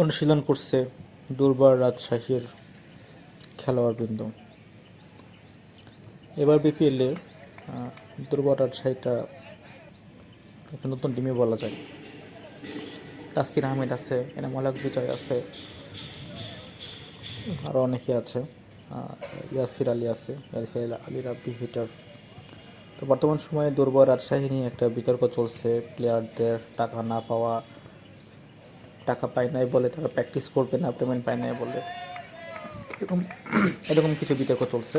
অনুশীলন করছে দুর্বার রাজশাহীর খেলোয়াড়বৃন্দ। এবার বিপিএলে দুর্বার রাজশাহীটা একটা নতুন টিমে বলা যায়। তাসকিন আহমেদ আছে এনামুল হক বিজয় আছে আরও অনেকে আছে। ইয়াসির আলী আছে, ইয়াসির আলী রাব্বি হিটার তো বর্তমান সময়ে দুর্বল রাজশাহী নিয়ে একটা বিতর্ক চলছে। প্লেয়ারদের টাকা না পাওয়া, টাকা পায় নাই বলে তারা প্র্যাকটিস করবে না পেমেন্ট পায় নাই বলে। এরকম এরকম কিছু বিতর্ক চলছে।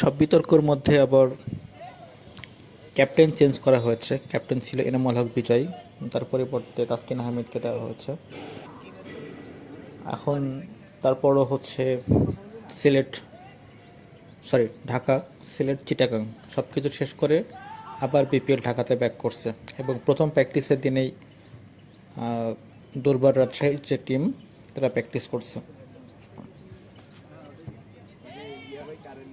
সব বিতর্কর মধ্যে আবার ক্যাপ্টেন চেঞ্জ করা হয়েছে। ক্যাপ্টেন ছিল এনামুল হক বিজয়, তার পরিবর্তে তাসকিন আহমেদকে দেওয়া হয়েছে। এখন তারপরও হচ্ছে সিলেট সরি ঢাকা, সিলেট, চিটাগাং সব কিছু শেষ করে আবার বিপিএল ঢাকাতে ব্যাক করছে এবং প্রথম প্র্যাকটিসের দিনেই দুর্বার রাজশাহীর যে টিম তারা প্র্যাকটিস করছে। ಕಾರಣ